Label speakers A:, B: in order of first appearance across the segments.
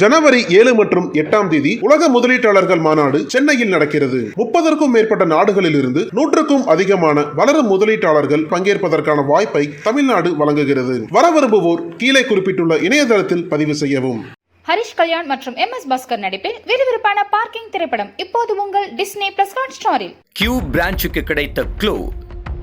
A: ஜனவரி ஏழு மற்றும் எட்டாம் தேதி உலக முதலீட்டாளர்கள் மாநாடு சென்னையில் நடக்கிறது. முப்பதற்கும் மேற்பட்ட நாடுகளில் இருந்து நூற்றுக்கும் அதிகமான வளரும் முதலீட்டாளர்கள் பங்கேற்பதற்கான வாய்ப்பை தமிழ்நாடு வழங்குகிறது. வர விரும்புவோர் கீழே குறிப்பிட்டுள்ள இணையதளத்தில் பதிவு செய்யவும்.
B: ஹரிஷ் கல்யாண் மற்றும் எம் எஸ் பாஸ்கர் நடிப்பில் விறுவிறுப்பான பார்க்கிங் திரைப்படம் இப்போது உங்கள் டிஸ்னி பிளஸ் ஹாட் ஸ்டாரில்.
C: கியூ பிரான்ச்சுக்கு கிடைத்த க்ளூ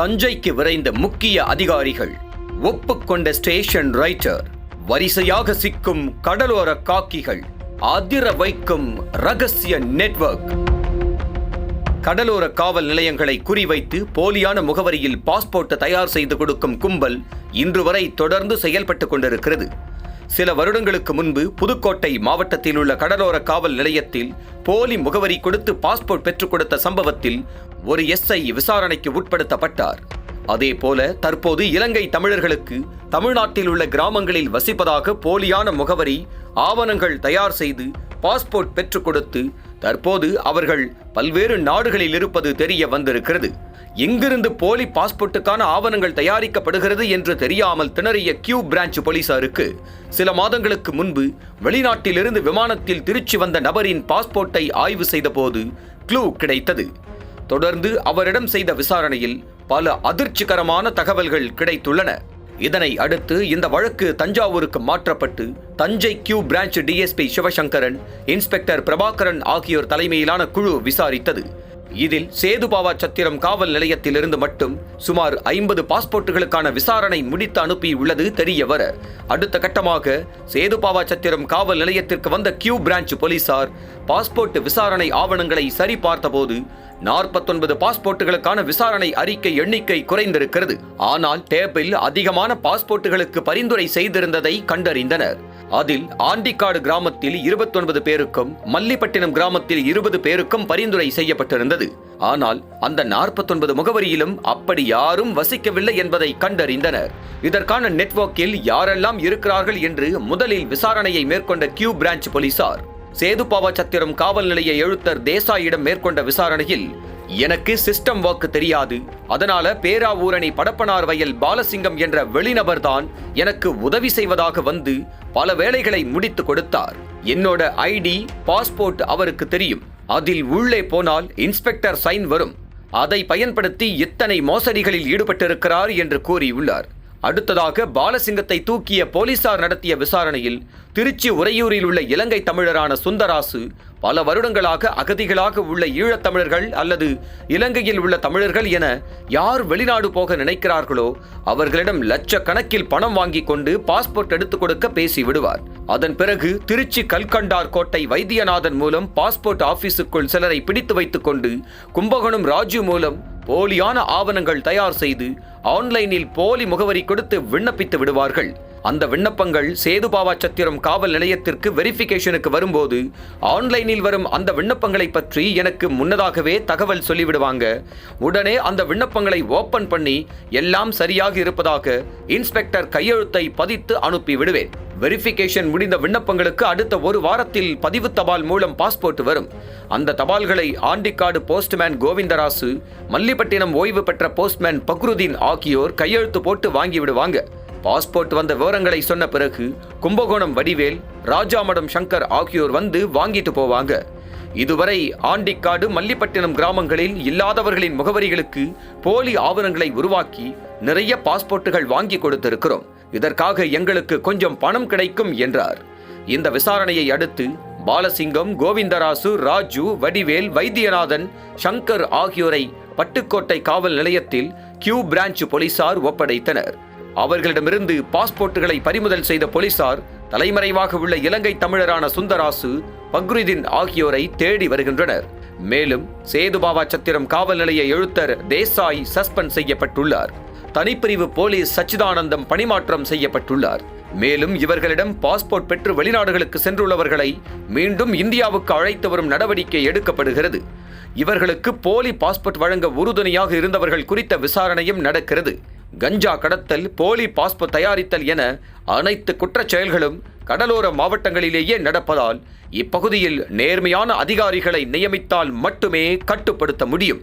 C: தஞ்சைக்கு விரைந்த முக்கிய அதிகாரிகள் ஒப்புக்கொண்ட ஸ்டேஷன் ரைட்டர் வரிசையாக சிக்கும் கடலோர காக்கிகள் அதிர வைக்கும் ரகசிய நெட்வொர்க். கடலோர காவல் நிலையங்களை குறிவைத்து போலியான முகவரியில் பாஸ்போர்ட் தயார் செய்து கொடுக்கும் கும்பல் இன்று வரை தொடர்ந்து செயல்பட்டு கொண்டிருக்கிறது. சில வருடங்களுக்கு முன்பு புதுக்கோட்டை மாவட்டத்தில் உள்ள கடலோர காவல் நிலையத்தில் போலி முகவரி கொடுத்து பாஸ்போர்ட் பெற்றுக் கொடுத்த சம்பவத்தில் ஒரு எஸ்ஐ விசாரணைக்கு உட்படுத்தப்பட்டார். அதே போல தற்போது இலங்கை தமிழர்களுக்கு தமிழ்நாட்டில் உள்ள கிராமங்களில் வசிப்பதாக போலியான முகவரி ஆவணங்கள் தயார் செய்து பாஸ்போர்ட் பெற்றுக் கொடுத்து தற்போது அவர்கள் பல்வேறு நாடுகளில் இருப்பது தெரிய வந்திருக்கிறது. எங்கிருந்து போலி பாஸ்போர்ட்டுக்கான ஆவணங்கள் தயாரிக்கப்படுகிறது என்று தெரியாமல் திணறிய கியூ பிரான்ச் போலீசாருக்கு சில மாதங்களுக்கு முன்பு வெளிநாட்டிலிருந்து விமானத்தில் திருச்சி வந்த நபரின் பாஸ்போர்ட்டை ஆய்வு செய்தபோது க்ளூ கிடைத்தது. தொடர்ந்து அவரிடம் செய்த விசாரணையில் பல அதிர்ச்சிகரமான தகவல்கள் கிடைத்துள்ளன. இதனை அடுத்து இந்த வழக்கு தஞ்சாவூருக்கு மாற்றப்பட்டு Thanjai Q branch DSP Sivasankaran inspector Prabhakaran ஆகியோர் தலைமையிலான குழு விசாரித்தது. இதில் சேதுபாவா சத்திரம் காவல் நிலையத்திலிருந்து மட்டும் சுமார் ஐம்பது பாஸ்போர்ட்டுகளுக்கான விசாரணை முடித்து அனுப்பியுள்ளது தெரிய வர. அடுத்த கட்டமாக சேதுபாவா சத்திரம் காவல் நிலையத்திற்கு வந்த கியூ பிரான்ச் போலீசார் பாஸ்போர்ட் விசாரணை ஆவணங்களை சரிபார்த்தபோது நாற்பத்தொன்பது பாஸ்போர்ட்டுகளுக்கான விசாரணை அறிக்கை எண்ணிக்கை குறைந்திருக்கிறது. ஆனால் டேபிள் அதிகமான பாஸ்போர்ட்டுகளுக்கு பரிந்துரை செய்திருந்ததை கண்டறிந்தனர். அதில் ஆண்டிக்காடு கிராமத்தில் இருபத்தொன்பது பேருக்கும் மல்லிப்பட்டினம் கிராமத்தில் இருபது பேருக்கும் பரிந்துரை செய்யப்பட்டிருந்தது. ஆனால் அந்த நாற்பத்தொன்பது முகவரியிலும் அப்படி யாரும் வசிக்கவில்லை என்பதை கண்டறிந்தனர். இதற்கான நெட்வொர்க்கில் யாரெல்லாம் இருக்கிறார்கள் என்று முதலில் விசாரணையை மேற்கொண்ட கியூ பிரான்ச் போலீசார். சேதுபாவாச்சத்திரம் காவல் நிலைய எழுத்தர் தேசாயிடம் மேற்கொண்ட விசாரணையில் எனக்கு சிஸ்டம் ஒர்க் தெரியாது. அதனால பேராவூரணி படப்பனார் வயல் பாலசிங்கம் என்ற வெளிநபர்தான் எனக்கு உதவி செய்வதாக வந்து பல வேலைகளை முடித்து கொடுத்தார். என்னோட ஐடி பாஸ்போர்ட் அவருக்கு தெரியும். அதில் உள்ளே போனால் இன்ஸ்பெக்டர் சைன் வரும். அதை பயன்படுத்தி இத்தனை மோசடிகளில் ஈடுபட்டிருக்கிறார் என்று கூறியுள்ளார். அடுத்ததாக பாலசிங்கத்தை தூக்கிய போலீசார் நடத்திய விசாரணையில் திருச்சி உறையூரில் உள்ள இலங்கை தமிழரான சுந்தராசு பல வருடங்களாக அகதிகளாக உள்ள ஈழத்தமிழர்கள் அல்லது இலங்கையில் உள்ள தமிழர்கள் என யார் வெளிநாடு போக நினைக்கிறார்களோ அவர்களிடம் லட்சக்கணக்கில் பணம் வாங்கி கொண்டு பாஸ்போர்ட் எடுத்துக் கொடுக்க பேசி விடுவார். அதன் பிறகு திருச்சி கல்கண்டார் கோட்டை வைத்தியநாதன் மூலம் பாஸ்போர்ட் ஆபீஸுக்குள் சிலரை பிடித்து வைத்துக் கொண்டு கும்பகோணம் ராஜு மூலம் போலியான ஆவணங்கள் தயார் செய்து ஆன்லைனில் போலி முகவரி கொடுத்து விண்ணப்பித்து விடுவார்கள். அந்த விண்ணப்பங்கள் சேதுபாவாச்சத்திரம் காவல் நிலையத்திற்கு வெரிஃபிகேஷனுக்கு வரும்போது ஆன்லைனில் வரும் அந்த விண்ணப்பங்களை பற்றி எனக்கு முன்னதாகவே தகவல் சொல்லிவிடுவாங்க. உடனே அந்த விண்ணப்பங்களை ஓபன் பண்ணி எல்லாம் சரியாக இருப்பதாக இன்ஸ்பெக்டர் கையெழுத்தை பதித்து அனுப்பி விடுவேன் வெரிஃபிகேஷன் முடிந்த விண்ணப்பங்களுக்கு அடுத்த ஒரு வாரத்தில் பதிவு தபால் மூலம் பாஸ்போர்ட் வரும். அந்த தபால்களை ஆண்டிக்காடு போஸ்ட்மேன் கோவிந்தராசு மல்லிப்பட்டினம் ஓய்வு பெற்ற போஸ்ட்மேன் பக்ருதீன் ஆகியோர் கையெழுத்து போட்டு வாங்கி விடுவாங்க. பாஸ்போர்ட் வந்த விவரங்களை சொன்ன பிறகு கும்பகோணம் வடிவேல் ராஜாமடம் சங்கர் ஆகியோர் வந்து வாங்கிட்டு போவாங்க. இதுவரை ஆண்டிக்காடு மல்லிப்பட்டினம் கிராமங்களில் இல்லாதவர்களின் முகவரிகளுக்கு போலி ஆவணங்களை உருவாக்கி நிறைய பாஸ்போர்ட்டுகள் வாங்கி கொடுத்திருக்கிறோம். இதற்காக எங்களுக்கு கொஞ்சம் பணம் கிடைக்கும் என்றார். இந்த விசாரணையை அடுத்து பாலசிங்கம் கோவிந்தராசு ராஜு வடிவேல் வைத்தியநாதன் சங்கர் ஆகியோரை பட்டுக்கோட்டை காவல் நிலையத்தில் கியூ பிரான்ச் போலீசார் ஒப்படைத்தனர். அவர்களிடமிருந்து பாஸ்போர்ட்டுகளை பறிமுதல் செய்த போலீசார் தலைமறைவாக உள்ள இலங்கை தமிழரான சுந்தராசு பக்ருதீன் ஆகியோரை தேடி வருகின்றனர். மேலும் சேதுபாவா சத்திரம் காவல் நிலைய எழுத்தர் தேசாய் சஸ்பெண்ட் செய்யப்பட்டுள்ளார். தனிப்பிரிவு போலீஸ் சச்சிதானந்தம் பணிமாற்றம் செய்யப்பட்டுள்ளார். மேலும் இவர்களிடம் பாஸ்போர்ட் பெற்று வெளிநாடுகளுக்கு சென்றுள்ளவர்களை மீண்டும் இந்தியாவுக்கு அழைத்து வரும் நடவடிக்கை எடுக்கப்படுகிறது. இவர்களுக்கு போலி பாஸ்போர்ட் வழங்க உறுதுணையாக இருந்தவர்கள் குறித்த விசாரணையும் நடக்கிறது. கஞ்சா கடத்தல் போலி பாஸ்போர்ட் தயாரித்தல் என அனைத்து குற்றச் செயல்களும் கடலோர மாவட்டங்களிலேயே நடப்பதால் இப்பகுதியில் நேர்மையான அதிகாரிகளை நியமித்தால் மட்டுமே கட்டுப்படுத்த முடியும்.